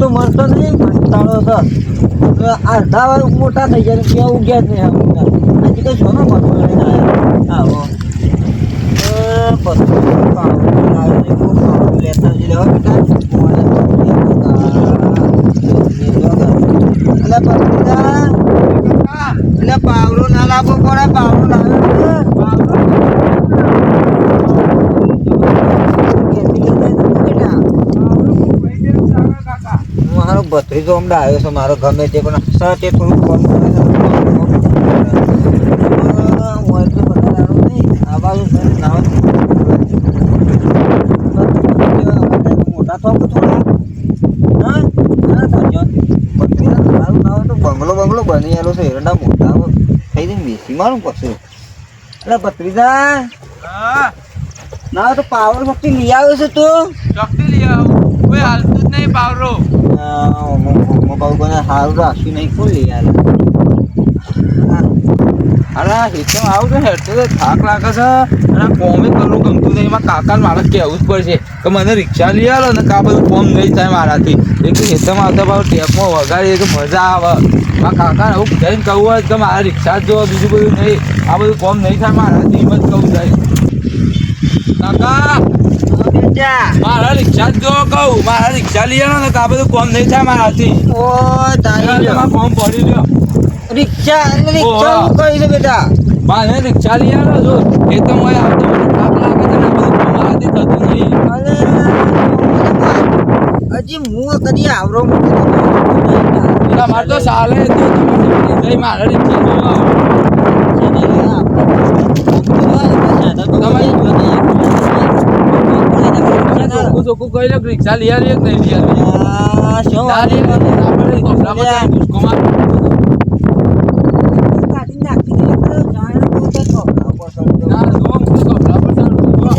તો મળતો નહીં કંટાળો હવે અડધા વાર મોટા થઈ ને ત્યાં ઉગ્યા જ નહીં આ હજી તો સોનો મતો લઈને આવ્યા. આવો એ, બધું પાવડું લાવ્યો છે, બહુ પાવડું લેતા જ લેવા બેટા. મોડે અલે પત્રીદા, અલે પાવડો ના લાવવો પડે પાવડો લાવ્યો છે. કેસી લેતા જજો બેટા. મારો ભત્રીજો હમણાં આવ્યો છે મારો ગમે તે પણ સર તે થોડું ફોન કરે છે. હું એટલું નહીં. આ બાજુ. મોટા થો થોડા હા? ભત્રીજા નામ તો બંગલો બંગલો બની ગયેલો છે. એરંડા મોટા. થઈ જઈને બેસી મારું પછી. એટલે ભત્રીજા હા? ના તો પાવર શક્તિ લઈ આવ્યો છે તું? શક્તિ લઈ આવું. કોઈ હાલતું જ નહીં પાવરો. મોબાઈલ કોને સારું રાખ્યું નહીં લઈ આવે અરે હેઠળ આવું તો હેઠળ તો થાક લાગે છે. અને કોમે કરવું ગમતું નહીં. એમાં કાકાને મારે કહેવું જ પડશે કે મને રિક્ષા લઈ આવો ને કા બધું કોમ નહીં થાય મારાથી. એક હેતમ આવતા ભાવ ટેપમાં વગાડીએ તો મજા આવે. મારા કાકા આવું જઈને કહું હોય કે મારા રિક્ષા જ જો બીજું બધું નહીં. આ બધું કોમ નહીં થાય મારાથી એમ જ કહું જાય કાકા! મારા રિક્ષા જો કહું. મારા રિક્ષા લઈ ને કા બધું કોમ નહીં થાય મારાથી. ઓ તારી તમારા ફોર્મ ભરી લ્યો. રિક્ષા રિક્ષા હું કહી દે બેટા? મારે રિક્ષા લઈ આવ્યો છો એ તો હું આવતો થાક લાગે છે બધું કામ મારાથી થતું નહીં. હજી હું કદી આવરો મારે તો ચાલે મારા તમારે રિક્ષા જોવા ચોખ્ખું ચોખ્ખું કહી લે રિક્ષા લઈ આવી કે નહીં લઈ આવી તો આપણે કપડાં બધા ભૂસકોમાં ના જો હું તો કપડાં પર ચાલું છું.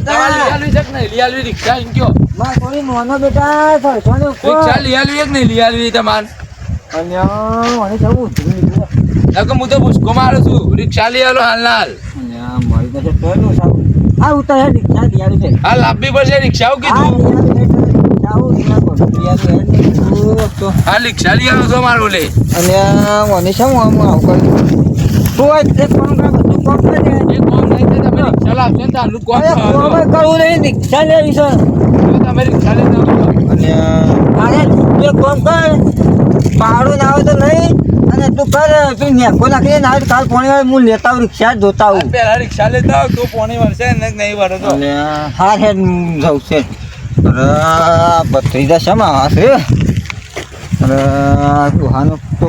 તમારે લઈ આવી છે કે નહીં? લઈ આવી રિક્ષા મોનો બેટા સરસોને ઉપર. રિક્ષા લઈ આવી તમાર? મને જવું. નકર હું તો ભૂસકો મારું છું રિક્ષા લઈ આલો હાલ હાલ અલ્યા, મારી પાસે ટોયલું સારું. હા ઉતર હે રિક્ષા લઈ છે હા આપવી પડશે રિક્ષા આવું હા, કીધું તો. હાલ રિક્ષા લઈ આવો છો મારું લે અલ્યા, મને શું આમ આવું કર્યું? તું એક કામ કર, બધું કામ કરી દે. એ નહીં તમે રિક્ષા લાવશો ને કરવું નહીં, રિક્ષા લેવી છે. તમે રિક્ષા લઈ અને અરે, એક કામ કર, ભાડું ના આવે તો નહીં અને તું કર તું નેકો નાખી ના કાલ પોણી વાર હું લેતા આવું રિક્ષા જોતા આવું. પેલા રિક્ષા લેતા આવો તો પોણી વળશે ને નહીં વળે તો. હા હે જવું છે. બત્રી બત્રીજા શેમાં હશે દુહાનો તો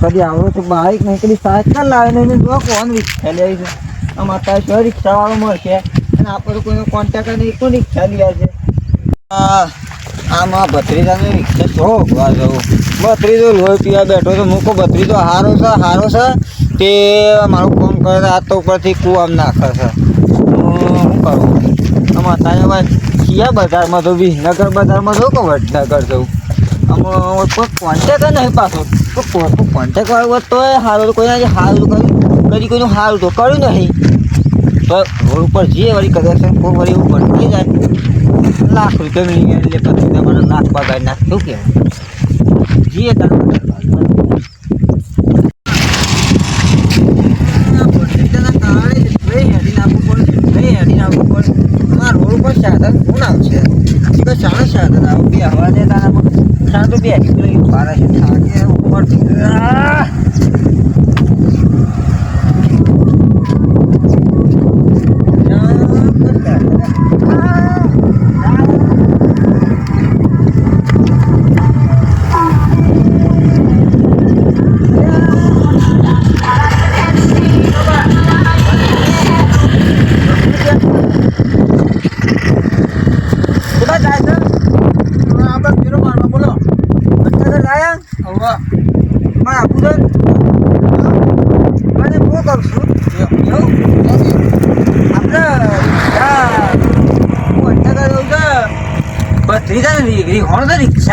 કદી આવડો તો બાઈક નહીં કદી સાયકલ લાવે નહીં ને જો કોણ રિક્ષા લે છે? આમાં અત્યારે છો રિક્ષા વાળો મળશે અને આપણે કોઈનો કોન્ટેક્ટ નહીં કોણ રિક્ષા લે છે આ આમાં ભત્રીજાને રિક્ષા શો ઊભા જવું. ભત્રીજો લોહી પીવા બેઠો તો મૂકો ભત્રીજો હારો છે હારો છે. તે મારું ફોન કરે છે, આ તો ઉપરથી કૂવામાં નાખે છે. શું કરું? આમાં તારે ભાઈ કયા બજારમાં તો વિસનગર બજારમાં જો કે વડનગર જવું આમાં કોઈ કોન્ટેક નહીં પાછો. કોઈ કોન્ટેક વાળું હોત તો સારું કોઈ આજે સારું કર્યું કરી કોઈનું સારું તો કર્યું નહીં. તો રોડ ઉપર જે વળી કરે છે કોઈ વળી ઉપર જાય. લાખ રૂપિયા મળી ગયા એટલે પછી તમારે લાખ પગાર નાખ્યું કેવું જે ઉપર સાધન કોણ આવશે સાડા સાધન આવું બે હવા દે તારા સાધુ બે નીકળી મારા છે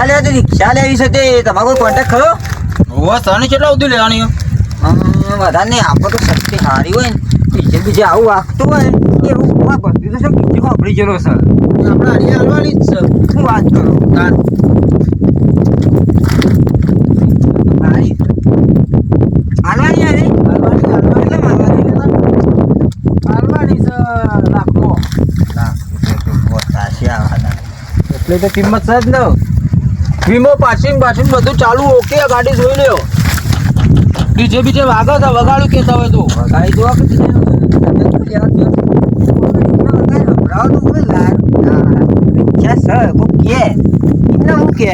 રિક્ષા લેવા તો રિક્ષા લેવી છે તે. તમારો કોઈ કોન્ટેક્ટ ખરો? હોવા તને કેટલા સુધી લેવાની વધારે નહીં આપણે તો શક્તિ સારી હોય ને. બીજે બીજે આવું વાગતું હોય. એવું બધું તો શું બીજું વાપરી જરો સર? આપણે હારી હાલવાની જ સર શું વાત કરો? તાર. હાલવાની હારી? હાલવાની હાલવાની કેટલા મારવાની હાલવાની છે લાખનો ના, એ તો બહુ સાચી આ વાત એટલે તો કિંમત સર જ ને વીમો પાસિંગ પાસિંગ બધું ચાલુ ઓકે ગાડી જોઈ લ્યો ડીજે બીજે વાગો તો વગાડી કે? તમે? એમને વગાડી સંભળાવો તો લાગ. ના, કે. હું કે?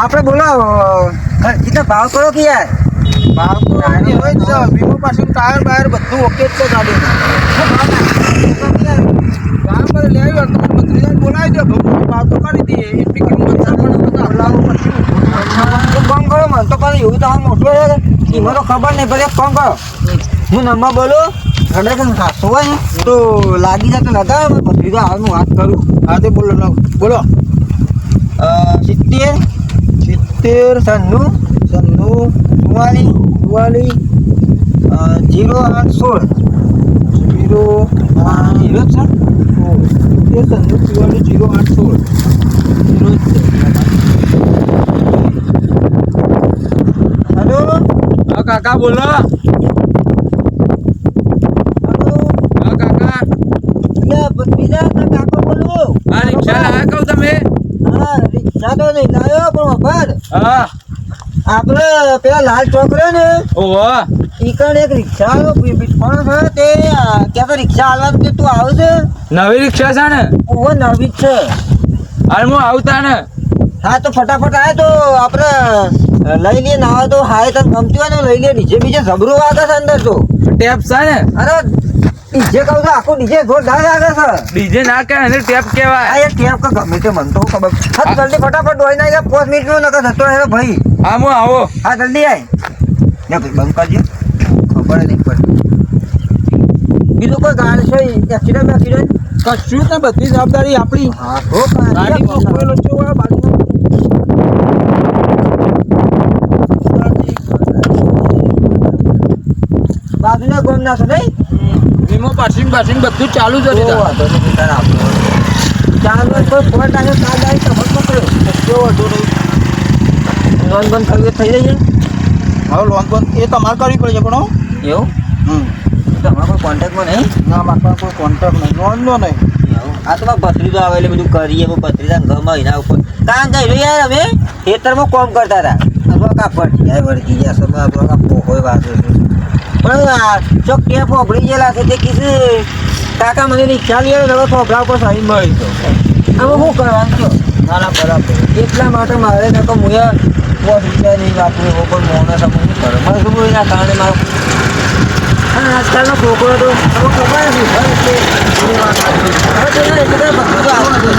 આપણે બોલો કેટલા ભાવ કરો કે યાર? ભાવ તો એની હોય જ છે. પાસિંગ ટાયર બાયર બધું ઓકે જ છે ગાડીનું. કામ પર લઈ આવ્યો તમારે બત્રીજાને બોલાવી દો ભાવ તો કરી દઈએ. એટલી કિંમત પછી. તો કોણ કરો મને તો કાલે એવું તો મોટું મોટો એમાં તો ખબર નહીં પડે. કોણ કરો. હું નંબર બોલું? રડે ખાસો હોય ને તો લાગી જાય તો લગાવે પછી તો હાલ હું વાત કરું. હા તે બોલો. બોલો સિત્તેર. સિત્તેર સન્નું સન્નું ચુમ્માલીસ ચુવાલીસ જીરો આઠ સોળ. જીરો જીરો સિત્તેર સન્નું ચુવાલીસ જીરો આઠ સોળ. Zero hello? હા કાકા બોલો. હા કાકા. બોલો બીજા કાકો બોલું. આ રિક્ષા કહું તમે? હા રિક્ષા તો નહીં હા. આપણે પેલા લાલ ચોક રહ્યો ને ઓહો. ઈ કણ એક રિક્ષા વાળો પણ છે તે? કે તો રિક્ષા હાલવા તે તું આવે છે? નવી રિક્ષા છે ને? ઓહો નવી છે. હાલ હું આવતા ને. હા તો ફટાફટ આવે તો આપણે લઈ લઈએ ના આવે તો હાય તને ગમતી હોય ને લઈ લઈએ. ડીજે બીજે જબરું વાગે છે અંદર તો. ટેપ છે ને? અરે ડીજે કહું તો આખું ડીજે જોરદાર વાગે છે. ડીજે ના કે એને ટેપ આ કહેવાય એક ટેપ કે ગમે તે મન તો ખબર. હા જલ્દી ફટાફટ દોડી નાખે પાંચ મિનિટનું નકર થતો હે ભાઈ. હા હું આવો. હા જલ્દી આય. ને ભાઈ બંધ કરજો. ખબર નહીં પડતી બીજું કોઈ ગાડી છે એક્સિડન્ટ એક્સિડન્ટ કશું ને બધી જવાબદારી આપણી. હા તો ગાડી કોઈ લોચો બાજુ બાજુમાં. બાજુના ગોમ ના છો નહીં? વીમો પાસિંગ પાસિંગ બધું ચાલુ જ તો હતી. વાંધો નહીં ચાલો કોઈ ફોન આવ્યો કાલ આવી તો મત પકડ્યો વાંધો નહીં. લોન બંધ કરવી થઈ જઈએ હવે લોન બંધ એ તમારે કરવી પડે છે પણ એવું? હમ. તમારા કોઈ કોન્ટેક્ટમાં નહીં? ના મારા કોઈ કોન્ટેક્ટ નહીં. લોનનો નહીં. આ તો ભત્રીજો આવે એટલે બધું કરીએ ભત્રીજા ઘરમાં એના ઉપર. કામ કર્યું યાર અમે ખેતરમાં કોમ કરતા હતા. અથવા કાપડ. જાય વળગી ગયા સમય આપણો કા પોહોય વાગે છે પણ ચોક ટેપ ફોફડી ગયેલા છે તે કીધું, કાકા, મને રિક્ષા લઈ આવ્યો હવે ફોફડા ઉપર સારી મળી તો. આમાં શું કરવાનું છો? ના બરાબર. એટલા માટે મારે તો મુએ પોસ રૂપિયા નહીં વાપરું એવો પણ મોને શું કરે? મારે શું એના કારણે મારું અને આજકાલનો છોકરો તો તમે ખબર નથી હવે. હવે એટલે ભક્તો તો આવા છે.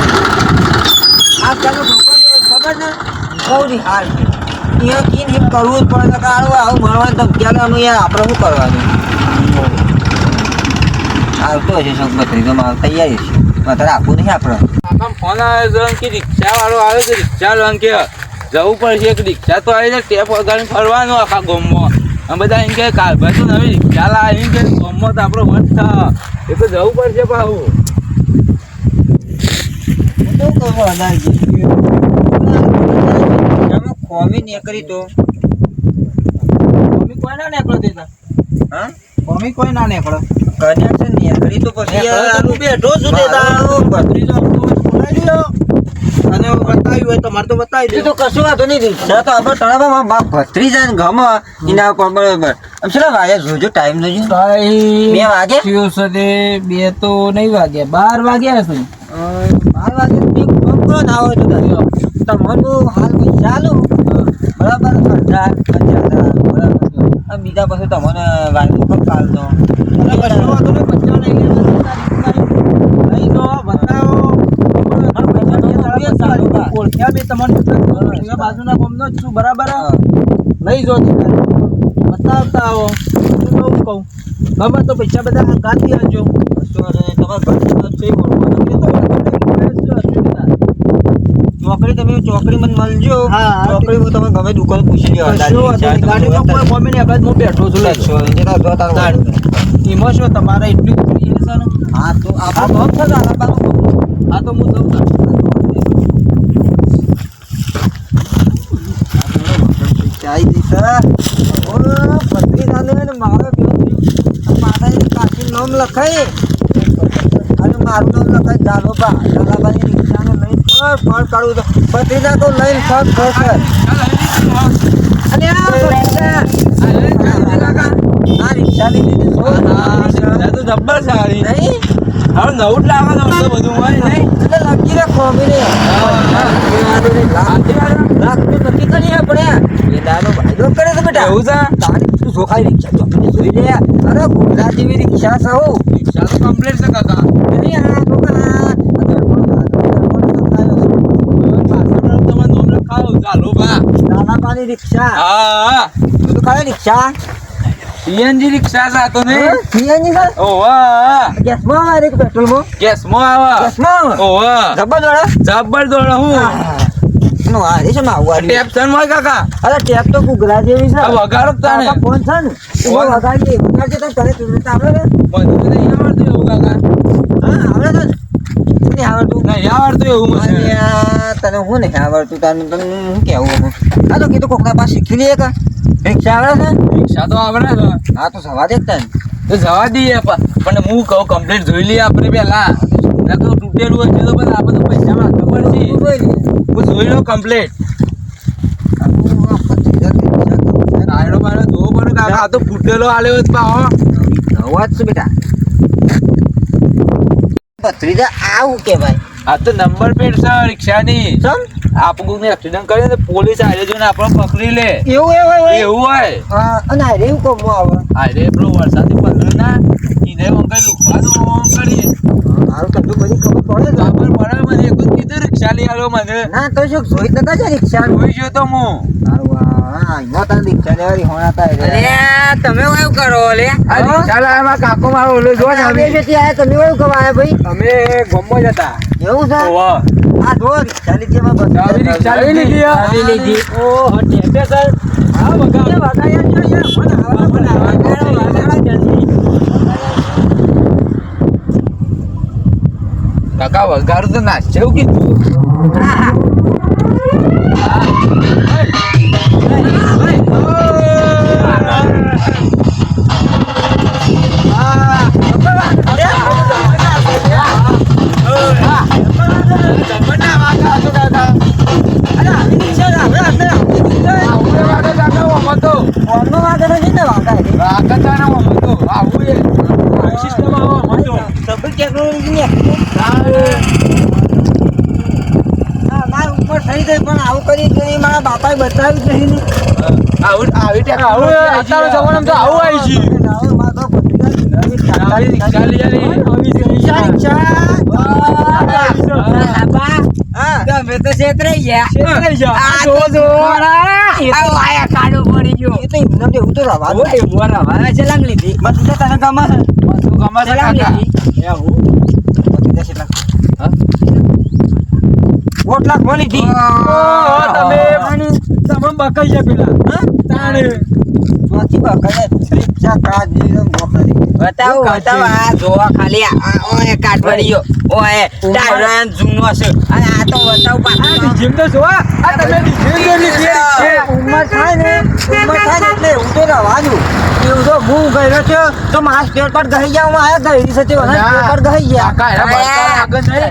આજકાલનો છોકરો ખબર ને? બહુ જ હાલ છે. અહીંયા કી એમ કરવું જ પડે કે આવું આવું મળવાનું ધમકી આલે યાર આપણે શું કરવાનું? આવતો હશે શોખ બત્રી તો મારે તૈયારી છે. માત્ર રાખવું નહીં આપણે. ફોન આવ્યો કે રિક્ષા વાળો આવે છે રિક્ષા લોન કે જવું પડશે એક રિક્ષા તો આવી જાય ટેપ વગાડીને ફરવાનું આખા ગામમાં. અને બધા એમ કે કાલભાઈ તો નવી રિક્ષા લાવી કે ગોમમાં તો આપણો વટ એ તો જવું પડશે ભાવું શું કહો ખોમી નીકળી તો. કોમી કોઈ ના નીકળો દેતા હા? કોમી કોઈ ના નીકળો. કનેક્શન નીકળી તો પછી તો આનું બેઠો છું દેતા ભત્રી તો બોલાવી દો અને બતાવ્યું હોય તમારે તો બતાવી દીધું તો કશું વાંધો નહીં રિક્ષા તો આપણે તળાવમાં બાપ ભત્રી જાય ને ગમ એના ઉપર બરાબર. આમ ચલા વાગે જોજો ટાઈમ જોજો. બે વાગે? બે તો નહીં વાગ્યા બાર વાગ્યા છે બાર વાગે કામ કરો ના હોય તો. તમારું હાલ આલું બરાબર હજાર હજાર બરાબર. બીજા પછી તમને વાયદો કપ કાલનો બાજુના ગામનો છું બરાબર? લઈ જો બતાવતા આવો. હું કહું કહું ગમે તો પૈસા બધા હંગાતી આવજો. તમારા ઘરથી છે બોલવાનું. એ તો ચોકડી ચોકડી મને મળજો. હા, હા. ચોકડી હું તમે ગમે દુકાન પૂછી લેવા. ગાડીમાં કોઈ ગમે ને હું બેઠો છું તારું તાણ. એમાં શું તમારે એટલી એ છે ને? હા તો આ તો બાજુ. આ તો હું જઉં. ચાઈ દીશ ઓ ભત્રીજાને ને મારો પેલો કાકી નામ લખાય. અને મારું નામ લખાય જાલોબા જાલાબાની ફળ કાઢું તો ભત્રીજા તો લઈને ફળ ફળ કર અને આ રિક્ષા લીધી તો જબ્બર સારી નહીં? હવે નવું જ છે બધું હોય નહીં એટલે લકી રે ખોમી રે લાખ તો નક્કી કરીએ આપણે એ દાદો ભાઈડો કરે છે બેટા. એવું છે? તારી તું જોખાઈ રિક્ષા તો જોઈ લે અરે ઘોડા જેવી રિક્ષા છે હો. રિક્ષા તો કમ્પ્લેટ છે કાકા. નહીં આ ધર્મનો ભાગ, ધર્મનો તો ખાયો છે. પાછળ તમારું નામ લખાવો ચાલો બા દાદાપાની રિક્ષા? હા. તું તો ખાય રિક્ષા? સીએનજી રિક્ષા સાતો આ તો ને. હા? ગેસમાં ઓવા આવે કે ગેસમાં આવે. ગેસમાં ઓવા જબર દોડે? જબર દોડે હું. નો આ રે છે માં આવું ટેપ છે ને કાકા? અરે ટેપ તો કુગરા જેવી છે. વગાડો તાણે. ફોન છે ને? ઓ વગાડી વગાડજે તો તને તુરંત આવડે ને બધું નહીં આવડતું એવું કાકા. હા આવડે ને? નહીં આવડતું? નહીં આવડતું એવું મને તને હું નહીં આવડતું? તને તને હું કેવું હું આ તો કીધું કોકના પાસે શીખી લઈએ કા રિક્ષા આવડે છે? રિક્ષા તો આવડે છે. હા તો જવા દે તને. તો જવા દઈએ પણ હું કહું કમ્પ્લીટ જોઈ લઈએ આપણે પેલા ના તો તૂટેલું હશે તો બધા આપણે તો પૈસા માંગવા પડશે. હું જોઈ લઉં કમ્પ્લીટ ટાયરો બાયરો જોવો પડે. કાકા આ તો ફૂટેલો આલ્યો જ પાહો નવા જ છે બેટા. ભત્રીજા આવું કહેવાય. આ તો નંબર પ્લેટ છે રિક્ષાની. સમ આપણું એક્સિડન્ટ કર્યો તો પોલીસ આરે જોઈને આપણને પકડી લે. એવું એવું એવું એવું હોય? હા અને આ એવું કોમ આવે. અરે પેલો વરસાદી પકડ્યો ના એને અંકલ લુકવાનું ઓમ કરી મારું તમને બધી ખબર પડે ખબર પડે મને એક જ કીધું રિક્ષા લઈ આવ્યો મને. ના તો શું જોઈ તો કાજે રિક્ષા? જોઈ જો તો હું. રિક્ષા લેવાની કાકા વગાડું તો નાચશે એવું કીધું અરે આવી રિક્ષા ને આપણે આપણે આવી રિક્ષા. ફોનમાં વાગે છે ટેકનોલોજી ને હા, મારા ઉપર થઈ જાય પણ આવું કરી તો એ મારા બાપાએ બતાવ્યું જ નહીં. આવી અત્યારે જમાનામાં તો આવું આવી છે રિક્ષા આવી રિક્ષા લઈ આવી રિક્ષા. હા. તમે તો છેતરાઈ ગયા છેતરાઈ ગયા. આ જો, જો. જોરા. આવો આયા પડી ગયો એ તો એમને તો રવા દો. મોરા છે લાંગ લીધી તને ગમે છે? ગમે કાકા કેટલા? હા? લાખ મળી. ઓહો, તમે તમે બકાઈ ગયા પેલા હા? તાણે બકાલે રિક્ષા કાર જેવી આમ મોકલી. બતાવો બતાવો આ જોવા ખાલી આ- ઓય કાટ પડી ગયો ઓય ટાયર જૂનો છે અને આ તો બતાવ પાછો. જીમ તો જોવા. આ તમે જીમ તો ઉંમર થાય ને ઉંમર થાય ને એટલે એવું તો રહેવાનું એવું તો હું ગયો છે તો મારા સ્ટેટ પર ગઈ ગયા હું આયા ગઈ. છે તે સ્ટેટ પર ગઈ ગયા. કાકા આગળ નહીં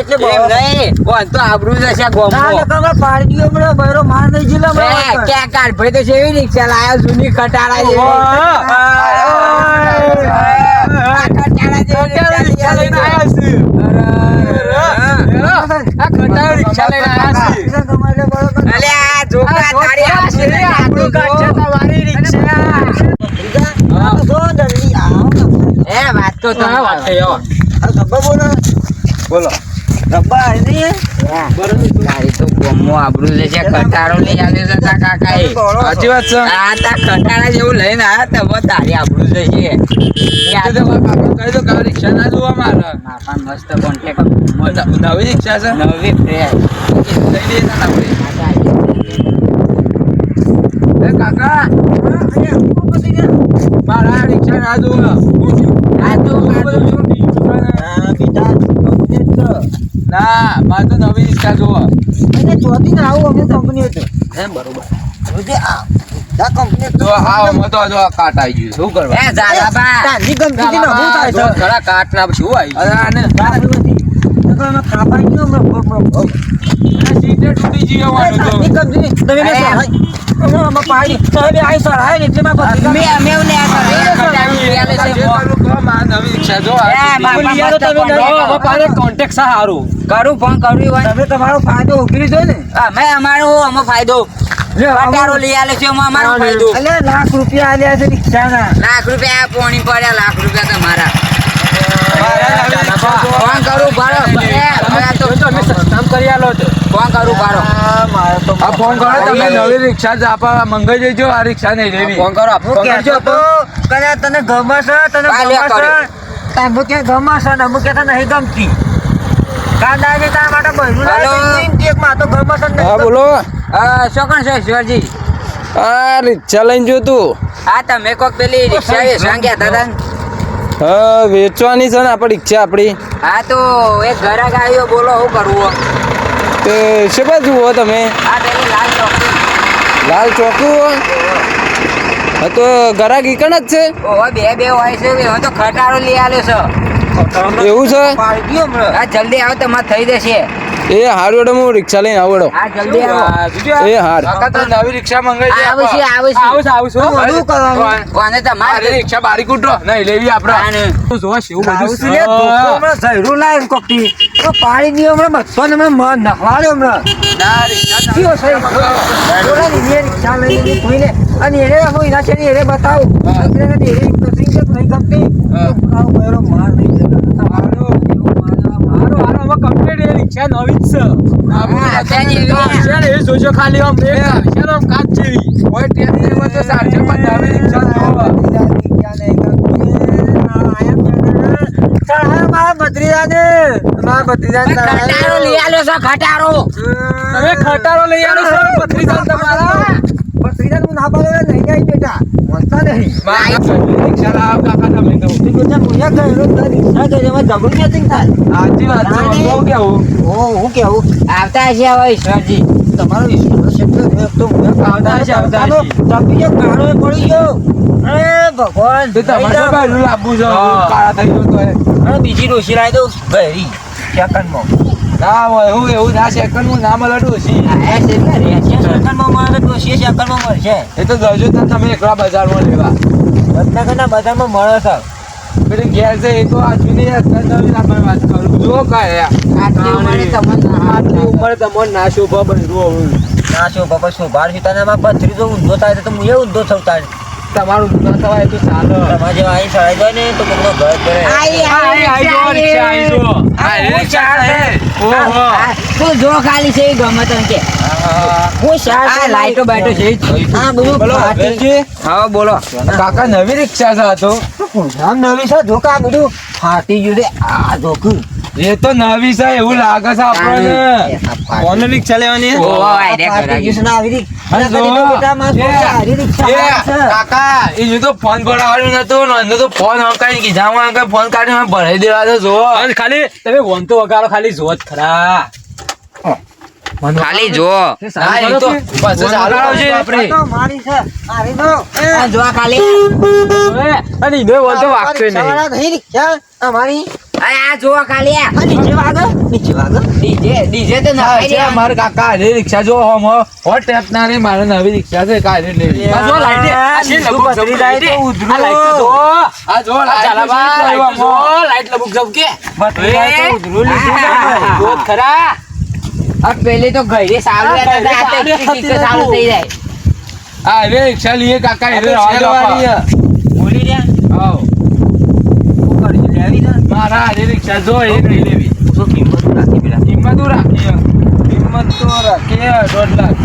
એટલે એમ નહીં. ઓય તો આબરૂ જશે ગોમો. ના, તમે પાડી દ્યો બરો, બરો માર નહીં જીલે બરો. એ ક્યાં કાઢ? ભાઈ તો કેવી રિક્ષા લાયો જૂની ખટારા જેવી. રિક્ષા લઈને આવ્યા રિક્ષા લઈને આવ્યા જોકા તારી છે. તમારી રિક્ષા જો જલ્દી આવો એ વાત તો તમે વાત બોલો બોલો ગબ્બર આવી નહીં? તારી તો આબરૂ જશે ખટારો લઈ આવ્યો છે સાચી વાત છે. આ તા ખટારા જેવું લઈને આયા તો તારી આબરૂ કાકા કહી દો કે રિક્ષા ના જોવા મારે. મસ્ત કોન્ટેક્ટ નવી રિક્ષા છે? નવી ફ્રેશ લઈ કાકા. મારા રિક્ષા ના જોવા. આ તો છે. ના મારે તો નવી રિક્ષા જોવા. અને ચોથી ને આવું અમે કંપની હતો એમ બરોબર. જોજે આ આ કંપની જો હા તો જો આ કાટ આવી ગયું. શું કરવા? એ ઝાલાબા તાંડી કંપની ને હું થાય છે ખરા કાટ ના શું આવી અરે આને તારું નથી. નકર એમાં કાપાઈ ગયો અમે ભોગ. આને સીધે તૂટી તો. કંપની, તમે પાડી. સાહેબે આઈ સહાય ને એટલે મારા મે અમે આ આવે છે. કોન્ટેક્ટ સા સારું કરું ફોન કરું હોય. તમે તમારો ફાયદો ઉકેલી દો ને? અમે અમારો અમે ફાયદો. લે, ખટારો લઈ આલે છે અમારો ફાયદો. અલ્યા લાખ રૂપિયા આલ્યા છે રિક્ષાના. લાખ રૂપિયા પોણી પડ્યા લાખ રૂપિયા તમારા. ફોન કરું બારો તમે કરી આલો છો. ફોન કરું બારો આ મારે તો આ ફોન કરો તમે નવી રિક્ષા જ આપા મંગાઈ દેજો આ રિક્ષા નહીં લેવી. ફોન કરો ફોન કરજો. તો, કદાચ તને ગમશે તને ગમશે તમે કે છે. કર્યો. તાર અમુક ક્યાંય ગમે છે ને અમુક ક્યાંય નહીં ગમતી. કાંદા છે તારા માટે બહેરું લાવે એમ માં તો ગમશે ને હા બોલો. અ, શું છે શિવાજી આ રિક્ષા લઈને જો તું. હા તમે કોક પેલી રિક્ષા વેચવા ગયા હતા? હા વેચવાની છે ને આપણી રિક્ષા આપણી. હા તો એક ઘરાક આવ્યો બોલો શું કરવું તે શું બાજુ હો તમે? લાલ ચોકી લાલ ચોકું હા? તો ગરાક ઈકણ જ છે. ઓહો બે બે હોય છે હવે તો ખટારો લઈ આવ્યો છે. એવું છે. હા જલ્દી આવો તમારે થઈ જશે. એ હાર વેડો હું રિક્ષા લઈને આવડો. હા જલ્દી આવો. એ હાર. નવી રિક્ષા મંગાઈ આવશે આવશે શું બધું કરવાનું? કોને તમારે? રિક્ષા બારી કૂટો નહીં લેવી આપડે જોવા ને. લાવું છું ધોકો હમણાં. તો પાડી હમણાં હમણાં ને હમણાં નખવાડ્યો હમણાં. કયો છે? બોલાની રિક્ષા લઈ કોઈને. અને એને હું એના છે એને બતાવું. એને એની નથી કે નહીં ગમતી. તો માર નહીં મારો મારો હારો હવે કમ્પ્લીટ એ રિક્ષા નવી જ જ. છે એ જોજો ખાલી આમ એક છે આમ કાચ જેવી હોય ટેન્શન તો પણ રિક્ષા જોવો. રિક્ષા નહીં ગમતી. આ આયા પેલા. ચઢાયો ભત્રીજાને. મારા ભત્રીજાને ખટારો લઈ આવ્યો છે ખટારો તમે ખટારો લઈ આલો છો ને તમારા ભત્રીજાને હું ના પાડું નહીં જાય બેટા. વાંચતા નહીં. રિક્ષા લાવો કાકા તમે તો. બેટા, કોયા ગયેલો તો રિક્ષા ગઈ, એમાં ઝઘડું નથી થાય. સાચી વાત છે. ના, કેવું. ઓ, હું કેવું આવતા છે હવે ઈશ્વરજી તમારો વિશ્વાસ છે તો મેં આવતા આવતા પડી ગયો. અરે ભગવાન તો તમારે બાજુ લાવવું છે? કાળા થઈ ગયો બીજી ડોસી લાવી દઉં ગહેરી સેકન્ડમાં ના હોય હું એવું ના સેકન્ડ હું ના મળે ડોસી સેકન્ડમાં મળે ડોશી સેકન્ડમાં મળશે એ તો તો તમે એકલા બજારમાં લેવા વડનગરના બજારમાં મળે છે પેલી ઘેર છે એ તો વાત કરું જો કાંઈ આટલી ઉંમરે તમને આટલી ઉંમરે તમને ના શોભા બન્યું ના શું બાબા શું, બાર મા પથરી ભત્રીજો ઊંધો થાય તો હું એ ઊંધો થઉં તમારું ન થવાય તો ચાલો. તમારે જેવા અહીં સળાઈ જાય ને તો કોકનો ઘર કરે આઈ આઈ, આઈ જો, રિક્ષા આઈ જો. હા, એ રિક્ષા છે. ઓહો. તું જો ખાલી છે ગમે તને કે. કોઈ શાર આ લાઈટો બાઈટો છે આ બધું બોલો ફાટી. છે. હા બોલો. કાકા નવી રિક્ષા છે આ તો. આમ નવી છે? જો કા બધું ફાટી ગયું છે. આ જોકું એ તો નવી છે એવું લાગે છે આપણને. કોને રિક્ષા લેવાની ઓ, આઈ રે ફાટી ગયું છે ને આવી રીત. અને અને કદી તો બેટા માણસ જો, બોલે, આવી રિક્ષા. કાકા એનું તો ફોન ભરાવાનું નતું ને તો ફોન હંકાઈ કીધા હંકાઈ ફોન કાઢીને ભરાઈ દેવા તો જો અને ખાલી તમે વોન તો વગાડો ખાલી જોત ખરા. ખાલી જો હા, ખાલી જો. મારે કાકા હારે રિક્ષા જો હોટ ટેપ ના રે મારે નવી રિક્ષા છે લાઈટે, લબુક ખરા. પેલી તો ઘરે સારું ઘરે થઈ જાય. હારે રિક્ષા લઈએ કાકા હારે. બોલી રહ્યા? મારા હારે રિક્ષા જો એ નહીં. લેવી? શું કિંમત રાખી પેલા? કિંમત હું રાખી? કિંમત તો રાખીએ દોઢ લાખ.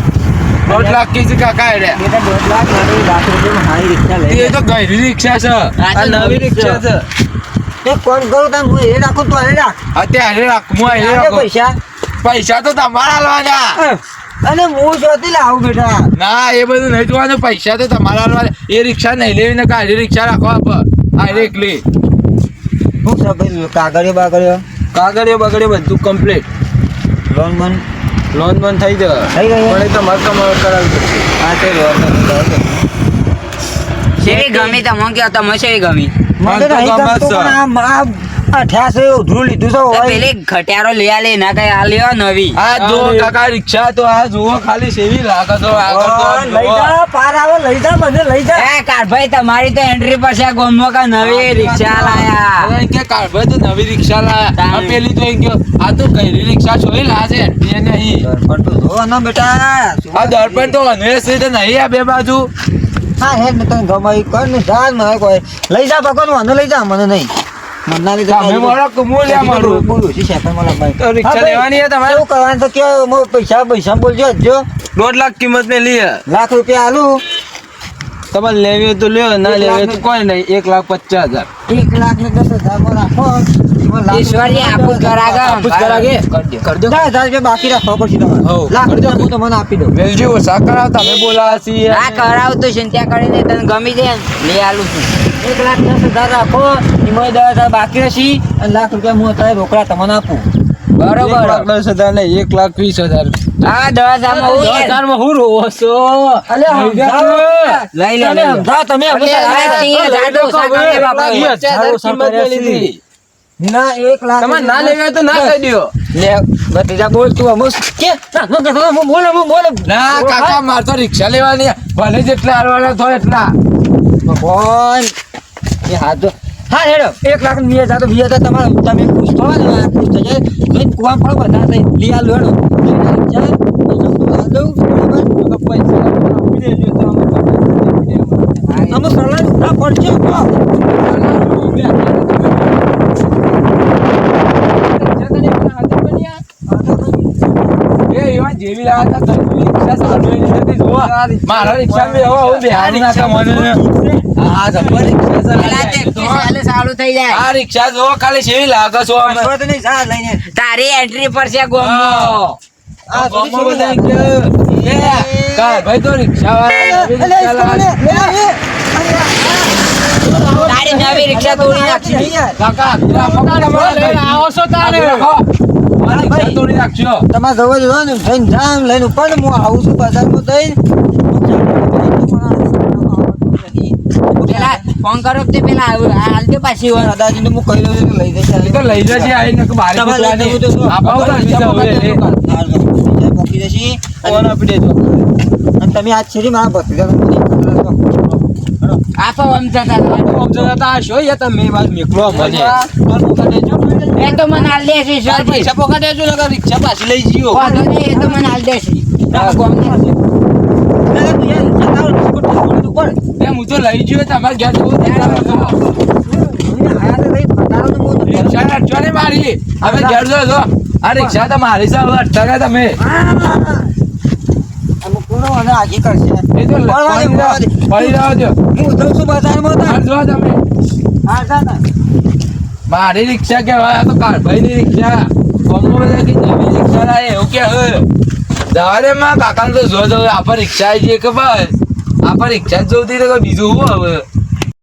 દોઢ લાખ કી કાકા એને દોઢ લાખ મારી લાખ રૂપિયામાં હારી રિક્ષા લઈ એ તો ગયરી રિક્ષા છે. આ નવી રિક્ષા છે. કામ કરું તમે હું એ રાખું તો એ રાખ. અત્યારે રાખવું આલે પૈસા? પૈસા તો તમારા હાલવાના અને હું જોતી લાવું બેટા. ના એ બધું નહીં જોવાનું. પૈસા તો તમારા હાલવાના એ રિક્ષા નહીં લેવીને કાઢી રિક્ષા રાખો આપ. ડાયરેક્ટલી શું છે કાગળિયો બાગળિયો? કાગળિયો બગડ્યો બધું કમ્પ્લીટ લોન બન લોન બંધ થઈ જાય થઈ ગઈ પણ એ તમારે કરાવી પડશે હા તે લોન શેવી ગમી? તમે કયો તમે શેવી ગમી? મને તો ગમે છે. આ ઉધરું લીધું છે તો હોય. પેલી ઘટિયારો લઈ આલે એના કઈ આ લેવા નવી. આ જો કાકા રિક્ષા તો આ જુઓ ખાલી સેવી લાગે તો આગળ તો લઈ જુઓ. જા પાર આવો લઈ જા મને લઈ જા. એ કારભાઈ તમારી તો એન્ટ્રી પર છે ગોમો કા નવી રિક્ષા લાયા? અરે કે કાઢભાઈ તો નવી રિક્ષા લાયા. આ પેલી તો એમ કે આ તો ગયરી રિક્ષા છોઈ લાશે એ નહીં. પણ તો જો ના બેટા. આ દર્પણ તો અનવેશ છે નહીં આ બે બાજુ. હા હે ને તને ગમે ઈ કર ને મને હવે કોઈ. લઈ જા ભગવાન મને લઈ જા મને નહીં. મને લીધે તમે મળો કે હું લ્યા મારું બોલું છું શેફર મને ભાઈ. તો રિક્ષા લેવાની છે તમારે? શું કરવાનું તો કે મો પૈસા પૈસા બોલજો જો દોઢ લાખ કિંમત મેં લઈએ. લાખ રૂપિયા આલું. તમારે લેવી હોય તો લ્યો ના લેવી તો કોઈ નહીં. એક લાખ પચાસ હજાર. એક લાખ ને દસ હજારમાં રાખો ઈશ્વરી આપું કરાગે? આપું કરાગે? કરજો દસ હજાર રૂપિયા બાકી રાખો પડશે તમારે. લાખ કરજો. હું તમને આપી દઉં. વેલજી ઓછા કરાવ તમે બોલાવા છીએ ના કરાવતું છે ને ત્યાં કરીને તને ગમી દે ને. લઈ આલું છું. એક લાખ દસ હજાર રાખો એમાં દસ હજાર બાકી રહેશે અને લાખ રૂપિયા હું અત્યારે રોકડા તમને આપું. બરોબર. દસ હજાર નહીં એક લાખ વીસ હજાર. હા હું હું રોવો છો? લઈ લો. સમજાવો, તમે. આ. ના એક લાખ ના લેવી તો ના કહી દ્યો. લે ભત્રીજા બોલ તું અમુક. કે ના, ના, ના, ના, હું બોલે હું બોલે. ના કાકા માર તો રિક્ષા લેવાની ભલે જેટલા હાલવાના થાય એટલા. ભગવાન. એ હાથ તો હા હેડો. એક લાખ ને વીસ હજાર તો વીસ હજાર તમારે. તમે ખુશ થવા ખુશ થઈ જાય કુવામાં પડો બધા થઈ લઈ આલો હેડો લઈને આવી જાય પૈસા તો હાલ દઉં પૈસા આપી દેજો તો અમે તમને આપી દેજો. અમે સરળ ના પડશે જેવી લાગે તો ઘરની રિક્ષા સારું એની નથી જોવા. મારા રિક્ષા બે હવે હું બેહાડી નાખે મને આ રિક્ષા છે. આ રિક્ષા જો ખાલી કેવી લાગે છો અમે તો નહીં જા લઈને તારી એન્ટ્રી પર છે ગોમો આ ગામમાં બધા "એ, કા ભાઈ તો રિક્ષા વાળા રિક્ષા લાવે." તારી નવી રિક્ષા તોડી નાખી કાકા, પકડ અમારા આવો છો તારે. આ રિક્ષા તોડી નાખજો. તમારે જવા જવાનું ને જઈને જામ લઈને ઉપર હું આવું છું બજારમાં જઈને. પેલા ફોન કરો તે પેલા હાલજો પાછી હોય દાદાજીને હું કહી દઉં છું લઈ જશે તો લઈ જશે લઈ મૂકી. ફોન આપી દેજો. અને તમે આજ છેડી મારા ભત્રીજા આપો આમ જતા આમ જતા હશો યા તમે વાત મેકલો મને એ તો મને હાલ દેશે ઈશ્વરજી. પૈસા પોકા દેજો નકર રિક્ષા પાછી લઈ જયો વાંધો નહીં, એ તો મને હાલ દેશે. આ હું તો લઈ ગયો તમારે ઘેર બહુ રિક્ષા મારી. હવે ઘેર જો જો આ રિક્ષા તો મારી અટકા તમે આગી કરશે એ તો પડવા દે, પડવા દે. પડી રહ્યો છો હું જઉં છું બજારમાં જો તમે. હા મારી રિક્ષા કેવાય તો કાળભાઈ ની રિક્ષા. કોમો બધા કે નવી રિક્ષા લાય એવું કે હવે જવા દે માં કાકા તો જો જો આપણે રિક્ષા આવી જઈએ કે બસ. આપણે રિક્ષા જ જોતી તો બીજું શું હવે